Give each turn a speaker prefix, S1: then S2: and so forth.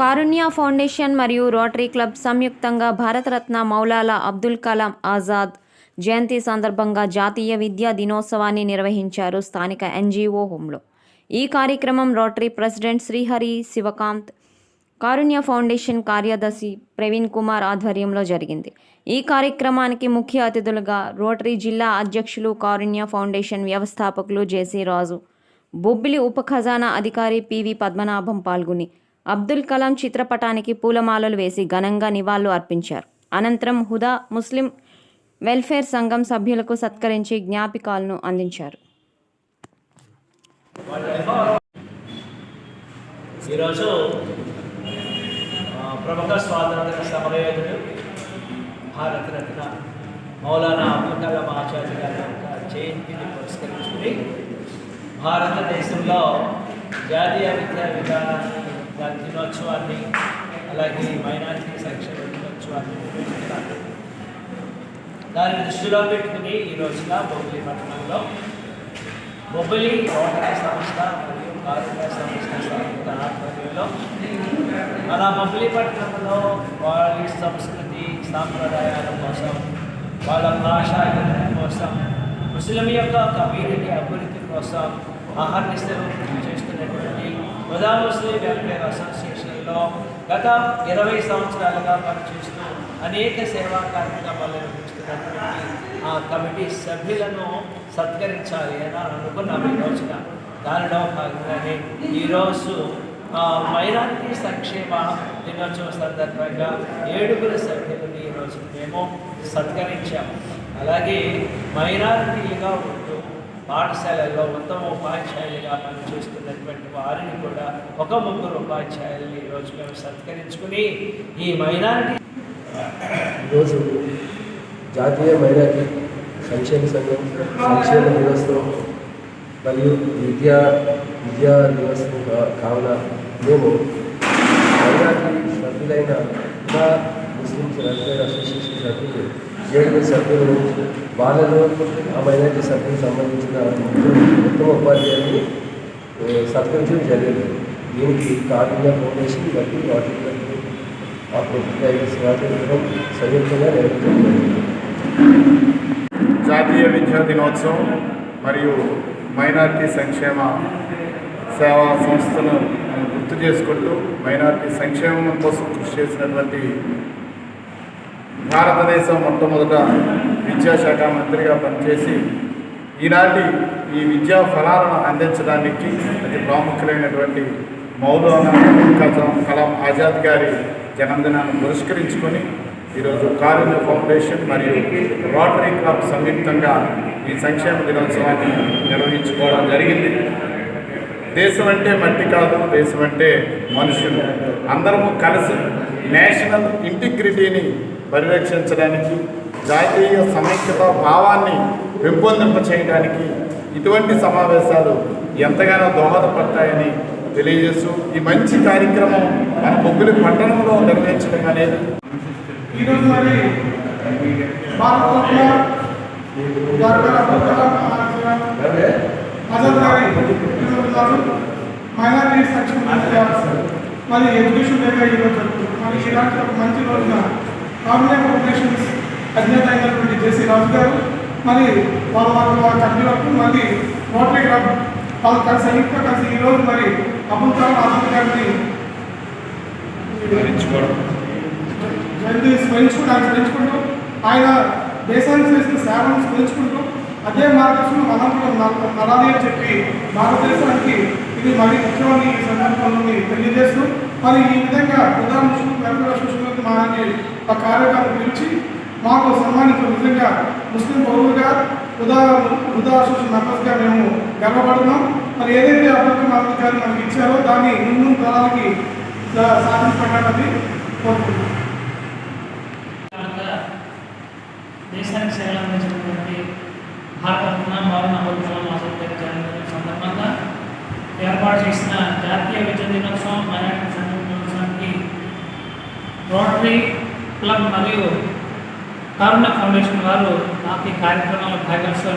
S1: కారుణ్య foundation మరియు rotary club సంయుక్తంగా భారతరత్న మౌలాలా అబ్దుల్ కలాం ఆజాద్ జయంతి సందర్భంగా జాతీయ విద్యా దినోత్సవాన్ని నిర్వహించారు స్థానిక ఎన్జీఓ హోంలో. ఈ కార్యక్రమం Rotary president Srihari Sivakanth Karunya foundation కార్యదర్శి ప్రవీణ్ కుమార్ ఆధ్వర్యంలో జరిగింది. ఈ కార్యక్రమానికి ముఖ్య అతిథులుగా రోటరీ జిల్లా అధ్యక్షులు కారుణ్య ఫౌండేషన్ వ్యవస్థాపకులు జేసీ రాజు బొబ్బిలి ఉప ఖజానా అధికారి పివి పద్మనాభం పాల్గొని అబ్దుల్ కలాం చిత్రపటానికి పూలమాలలు వేసి ఘనంగా నివాళులు అర్పించారు. అనంతరం హుదా ముస్లిం వెల్ఫేర్ సంఘం సభ్యులకు సత్కరించి జ్ఞాపికాలను అందించారు.
S2: ఈరోజు ప్రముఖ స్వాతంత్ర సమరయోధుడు భారతరత్న మౌలానా అబ్దుల్ కలాం ఆచార్య గారి యొక్క జయంతిని పురస్కరించుకుని భారతదేశంలో జాతీయ విద్యా విధానాన్ని దాని దినోత్సవాన్ని అలాగే మైనారిటీ సంక్షేమ దినోత్సవాన్ని నిర్వహిస్తున్నారు దాన్ని దృష్టిలో పెట్టుకుని ఈ రోజున బొబ్బిలి పట్టణంలో బొబ్బిలి రోటరీ సంస్థ మరియు కారుణ్య సంస్థ సంయుక్త ఆధ్వర్యంలో మన బొబ్బిలి పట్టణంలో వాళ్ళ సంస్కృతి సాంప్రదాయాల కోసం వాళ్ళ భాష కోసం ముస్లిం యొక్క కమ్యూనిటీ అభివృద్ధి కోసం అహర్నిశలు కృషి చేస్తున్నటువంటి హుదా ముస్లిం వెల్ఫేర్ అసోసియేషన్లో గత ఇరవై సంవత్సరాలుగా పనిచేస్తూ అనేక సేవా కార్యక్రమాలు నిర్వహిస్తున్నటువంటి ఆ కమిటీ సభ్యులను సత్కరించాలి అని అనుకున్నాము ఈ రోజున. దానిలో భాగంగానే ఈరోజు మైనారిటీ సంక్షేమ దినోత్సవం సందర్భంగా ఏడుగురు సభ్యులను ఈరోజు మేము సత్కరించాము. అలాగే మైనారిటీగా పాఠశాలల్లో ఉత్తమ ఉపాధ్యాయులుగా పనిచేస్తున్నటువంటి వారిని కూడా ఒక ముగ్గురు ఉపాధ్యాయుల్ని ఈరోజు మేము సత్కరించుకుని ఈ మైనారిటీ
S3: ఈరోజు జాతీయ మైనారిటీ సంక్షేమ సంఘం సంక్షేమ దినోత్సవం మరియు విద్యా విద్యా దినోత్సవం కావున మేము మైనారిటీ సభ్యులైన ఇలా ముస్లిమ్స్ వెల్ఫేర్ అసోసియేషన్ సభ్యులు ఏడుగురు సభ్యులు వాళ్ళలో ఆ మైనార్టీ సభ్యులకు సంబంధించిన ఉత్తమ ఉపాధ్యాయుల్ని సత్కరించడం జరిగింది. దీనికి కారుణ్య ఫౌండేషన్ మరియు వాటి ఆ ప్రభుత్వ స్వాతంత్రం సంయుక్తంగా నిర్వహించడం
S4: జాతీయ విద్యా దినోత్సవం మరియు మైనార్టీ సంక్షేమ సేవా సంస్థను గుర్తు చేసుకుంటూ మైనార్టీ సంక్షేమం కోసం కృషి చేసినటువంటి భారతదేశం మొట్టమొదట విద్యాశాఖ మంత్రిగా పనిచేసి ఈనాటి ఈ విద్యా ఫలాలను అందించడానికి అతి ప్రాముఖ్యులైనటువంటి మౌలానా కలాం కలాం ఆజాద్ గారి జన్మదినాన్ని పురస్కరించుకొని ఈరోజు కారుణ్య ఫౌండేషన్ మరియు రోటరీ క్లబ్ సంయుక్తంగా ఈ సంక్షేమ దినోత్సవాన్ని నిర్వహించుకోవడం జరిగింది. దేశం అంటే మట్టి కాదు దేశం అంటే మనుషులు. అందరము కలిసి నేషనల్ ఇంటిగ్రిటీని పరిరక్షించడానికి జాతీయ సమైక్యత భావాన్ని పెంపొందింప చేయడానికి ఇటువంటి సమావేశాలు ఎంతగానో దోహదపడతాయని తెలియజేస్తూ ఈ మంచి కార్యక్రమం మన బొగ్గులి పట్టణంలో నిర్వహించడం అనేది
S5: ఈరోజు మరి మైనారిటీ సంక్షేమ విద్య మరి ఎడ్యుకేషన్ డేగా ఈరోజు మరి ఇలాంటి మంచి రోజున కారుణ్య ఫౌండేషన్స్ అధినేత అయినటువంటి జేసీ రాజు గారు మరి వాళ్ళ వాళ్ళ వాళ్ళ సభ్యులకు మళ్ళీ రోటరీ క్లబ్ వాళ్ళు కలిసి సంయుక్త కలిసి ఈరోజు మరి అబ్దుల్ కలాం ఆజాద్ గారిని జయంతి స్మరించుకుంటూ ఆయన స్మరించుకుంటూ ఆయన దేశానికి చేసిన సేవలను స్మరించుకుంటూ అదే మార్గదర్శనం మనం కూడా నడాలి అని చెప్పి భారతదేశానికి ఇది మరీ ముఖ్యమని ఈ సందర్భంలో తెలియజేస్తూ మరి ఈ విధంగా ఉదాహరణ ముస్లిం వెల్ఫేర్ అసోసియేషన్ మా ఒక కార్యక్రమం గురించి మాకు సన్మానించిన నిజంగా ముస్లిం పౌరులుగా ఉదా ఉదా అసోసియేషన్ మెంబర్స్గా మేము గర్వపడుతున్నాం. మరి ఏదైతే అభివృద్ధి గారు మనకి ఇచ్చారో దాన్ని ముందు తరాలకి సా- సాధించబడాలని కోరుకుంటున్నాం.
S6: దేశానికి సేవలు అందించినటువంటి భారతరత్న మౌలానా అబుల్ కలాం ఆజాద్ సందర్భంగా ఏర్పాటు చేసిన జాతీయ విద్యా దినోత్సవం మైనార్టీ సంఘం దినోత్సవానికి రోటరీ క్లబ్ మరియు కారుణ్య ఫౌండేషన్ వారు నాకు ఈ కార్యక్రమంలో భాగస్వామి